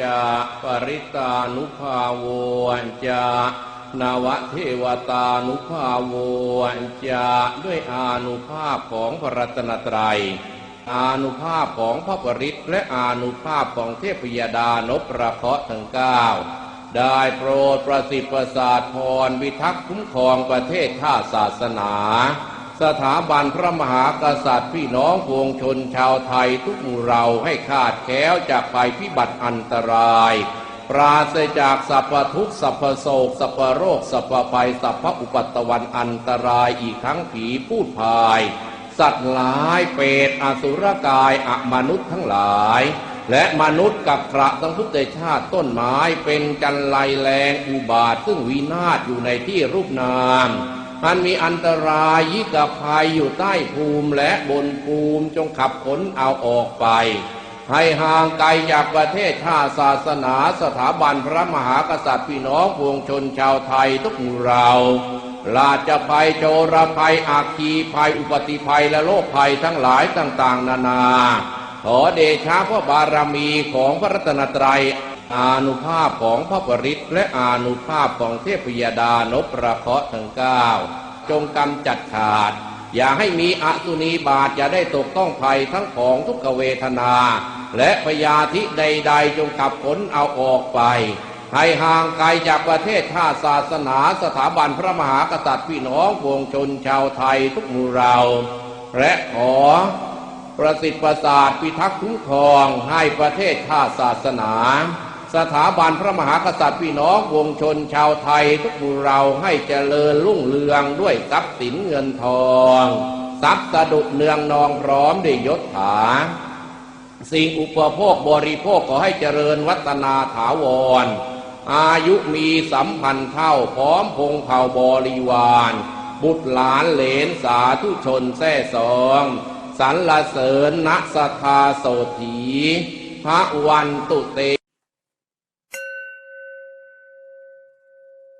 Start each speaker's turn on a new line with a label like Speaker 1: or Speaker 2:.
Speaker 1: จะปริตานุภาโวจะนาวเทวตานุภาโวจะด้วยอานุภาพของพระรัตนตรัย อานุภาพของพระปริตและอานุภาพของเทพยดานพประเคราะห์ทั้งเก้าได้โปรดประสิทธิ์ประสาทพรวิทักษ์คุ้มครองประเทศชาติศาสนา สถาบันพระมหากษัตริย์พี่น้องปวงชนชาวไทยทุกหมู่เราให้ขาดแคล้วจากภัยพิบัติอันตราย ปราศจากสัพพทุกข์สัพพโศกสัพพโรคสัพพภัยสัพพอุปัตตวันอันตรายอีกทั้งผีพูดพาย สัตว์หลายเปรตอสุรกายอมนุษย์ทั้งหลาย และมนุษย์กับพระทั้งพุทธชาติต้นไม้เป็นจันไรแรงอุบาทซึ่งวินาศอยู่ในที่รูปนาม มันมีอันตรายยิกภัยอยู่ใต้ภูมิและบนภูมิจงขับขนเอาออกไป ให้ห่างไกลจากประเทศชาติศาสนาสถาบันพระมหากษัตริย์พี่น้องปวงชนชาวไทยทุกหมู่เราราชภัยโจรภัยอาคีภัยอุปติภัยและโรคภัยทั้งหลายต่างๆ นานา ขอเดชะพระบารมีของพระรัตนตรัยอานุภาพของพระปริตและอานุภาพของเทพยดานพประเคราะห์ทั้งเก้าจงกำจัดขาด อย่าให้มีอสุนีบาทอย่าได้ตกต้องภัยทั้งของทุกเวทนา และพยาธิใด ๆ จงขับผลเอาออกไป ให้ห่างไกลจากประเทศชาติศาสนาสถาบันพระมหากษัตริย์พี่น้องวงชนชาวไทยทุกหมู่เรา และขอประสิทธิ์ประสาทพิทักษ์คุ้มครองให้ประเทศชาติศาสนา สถาบันพระมหากษัตริย์พี่น้องวงชนชาวไทยทุกหมู่เราให้เจริญรุ่งเรืองด้วยทรัพย์สินเงินทอง ทรัพย์สะดุเนืองนองพร้อมด้วยยศถา สิ่งอุปโภคบริโภคขอให้เจริญวัฒนาถาวร อายุมีสัมพันธ์เท่าพร้อมพงเผ่าบริวาร บุตรหลานเหลนสาธุชนแท่สองสรรเสริญณสทาโสถีพระวันตุเต